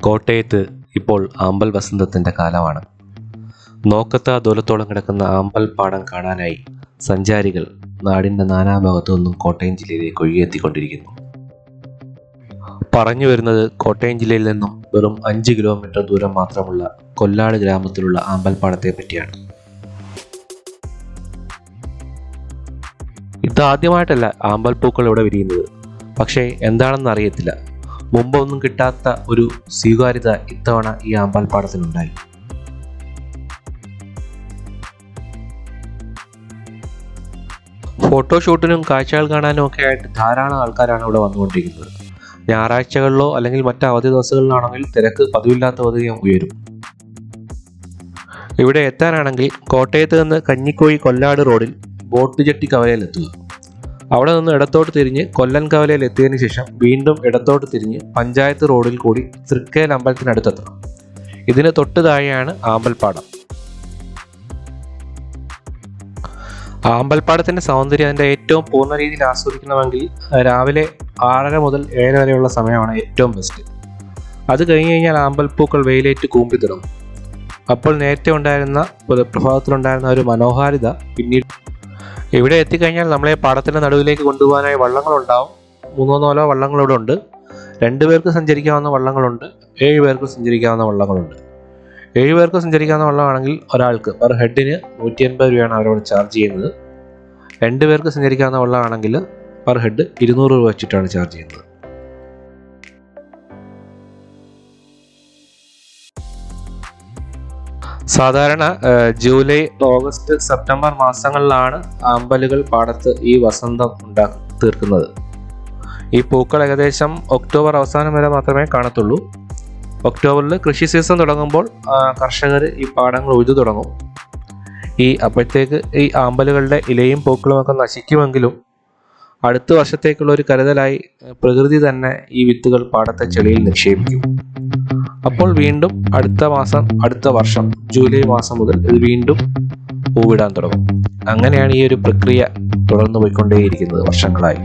കോട്ടയത്ത് ഇപ്പോൾ ആമ്പൽ വസന്തത്തിന്റെ കാലമാണ്. നോക്കത്ത ദൂരത്തോളം കിടക്കുന്ന ആമ്പൽ പാടം കാണാനായി സഞ്ചാരികൾ നാടിന്റെ നാനാഭാഗത്തു നിന്നും കോട്ടയം ജില്ലയിലേക്ക് ഒഴുകിയെത്തിക്കൊണ്ടിരിക്കുന്നു. പറഞ്ഞു വരുന്നത് കോട്ടയം ജില്ലയിൽ നിന്നും വെറും അഞ്ച് കിലോമീറ്റർ ദൂരം മാത്രമുള്ള കൊല്ലാട് ഗ്രാമത്തിലുള്ള ആമ്പൽ പാടത്തെ പറ്റിയാണ്. ഇതാദ്യമായിട്ടല്ല ആമ്പൽപ്പൂക്കൾ ഇവിടെ വിരിയുന്നത്. പക്ഷേ എന്താണെന്ന് അറിയത്തില്ല. മുമ്പൊന്നും കിട്ടാത്ത ഒരു സ്വീകാര്യത ഇത്തവണ ഈ ആമ്പാൽപ്പാടത്തിനുണ്ടായി ഫോട്ടോഷൂട്ടിനും കാഴ്ചകൾ കാണാനും ഒക്കെ ആയിട്ട് ധാരാളം ആൾക്കാരാണ് ഇവിടെ വന്നുകൊണ്ടിരിക്കുന്നത്. ഞായറാഴ്ചകളിലോ അല്ലെങ്കിൽ മറ്റ് അവധി ദിവസങ്ങളിലാണെങ്കിൽ തിരക്ക് പതിവില്ലാത്ത അധികം ഉയരും. ഇവിടെ എത്താനാണെങ്കിൽ കോട്ടയത്ത് നിന്ന് കഞ്ഞിക്കോഴി കൊല്ലാട് റോഡിൽ ബോട്ട് ജെട്ടി കവലയിലെത്തുക. അവിടെ നിന്ന് ഇടത്തോട്ട് തിരിഞ്ഞ് കൊല്ലൻകവലയിൽ എത്തിയതിനു ശേഷം വീണ്ടും ഇടത്തോട്ട് തിരിഞ്ഞ് പഞ്ചായത്ത് റോഡിൽ കൂടി തൃക്കേൽ അമ്പലത്തിനടുത്തെത്തണം. ഇതിന് തൊട്ട് താഴെയാണ് ആമ്പൽപ്പാടം. ആമ്പൽപ്പാടത്തിന്റെ സൗന്ദര്യം അതിന്റെ ഏറ്റവും പൂർണ രീതിയിൽ ആസ്വദിക്കണമെങ്കിൽ രാവിലെ ആറര മുതൽ ഏഴര വരെയുള്ള സമയമാണ് ഏറ്റവും ബെസ്റ്റ് അത് കഴിഞ്ഞ് കഴിഞ്ഞാൽ ആമ്പൽപ്പൂക്കൾ വെയിലേറ്റ് കൂമ്പി തുടങ്ങും അപ്പോൾ നേരത്തെ ഉണ്ടായിരുന്ന പ്രഭാതത്തിലുണ്ടായിരുന്ന ഒരു മനോഹാരിത പിന്നീട് ഇവിടെ എത്തിക്കഴിഞ്ഞാൽ നമ്മളെ പാടത്തിന്റെ നടുവിലേക്ക് കൊണ്ടുപോകാനായി വള്ളങ്ങളുണ്ടാവും. മൂന്നോ നാലോ വള്ളങ്ങൾ ഇവിടെ ഉണ്ട്. രണ്ട് പേർക്ക് സഞ്ചരിക്കാവുന്ന വള്ളങ്ങളുണ്ട്. ഏഴ് പേർക്ക് സഞ്ചരിക്കാവുന്ന വള്ളങ്ങളുണ്ട്. ഏഴ് പേർക്ക് സഞ്ചരിക്കാവുന്ന വള്ളമാണെങ്കിൽ ഒരാൾക്ക് പെർ ഹെഡിന് നൂറ്റി അൻപത് രൂപയാണ് അവരോട് ചാർജ് ചെയ്യുന്നത്. രണ്ട് പേർക്ക് സഞ്ചരിക്കാവുന്ന വള്ളമാണെങ്കിൽ പെർ ഹെഡ് ഇരുന്നൂറ് രൂപ വെച്ചിട്ടാണ് ചാർജ് ചെയ്യുന്നത്. സാധാരണ ജൂലൈ ഓഗസ്റ്റ് സെപ്റ്റംബർ മാസങ്ങളിലാണ് അമ്പലുകൾ പാടത്ത് ഈ വസന്തം ഉണ്ടാക്കി തീർക്കുന്നത്. ഈ പൂക്കൾ ഏകദേശം ഒക്ടോബർ അവസാനം വരെ മാത്രമേ കാണത്തുള്ളൂ. ഒക്ടോബറിൽ കൃഷി സീസൺ തുടങ്ങുമ്പോൾ കർഷകർ ഈ പാടങ്ങൾ ഉഴുതു തുടങ്ങും. ഈ അപ്പോഴത്തേക്ക് ഈ ആമ്പലുകളുടെ ഇലയും പൂക്കളും ഒക്കെ നശിക്കുമെങ്കിലും അടുത്ത വർഷത്തേക്കുള്ള ഒരു കരുതലായി പ്രകൃതി തന്നെ ഈ വിത്തുകൾ പാടത്തെ ചെളിയിൽ നിക്ഷേപിക്കും. അപ്പോൾ വീണ്ടും അടുത്ത മാസം അടുത്ത വർഷം ജൂലൈ മാസം മുതൽ ഇത് വീണ്ടും പൂവിടാൻ തുടങ്ങും. അങ്ങനെയാണ് ഈ ഒരു പ്രക്രിയ തുടർന്നു പോയിക്കൊണ്ടേയിരിക്കുന്നത് വർഷങ്ങളായി.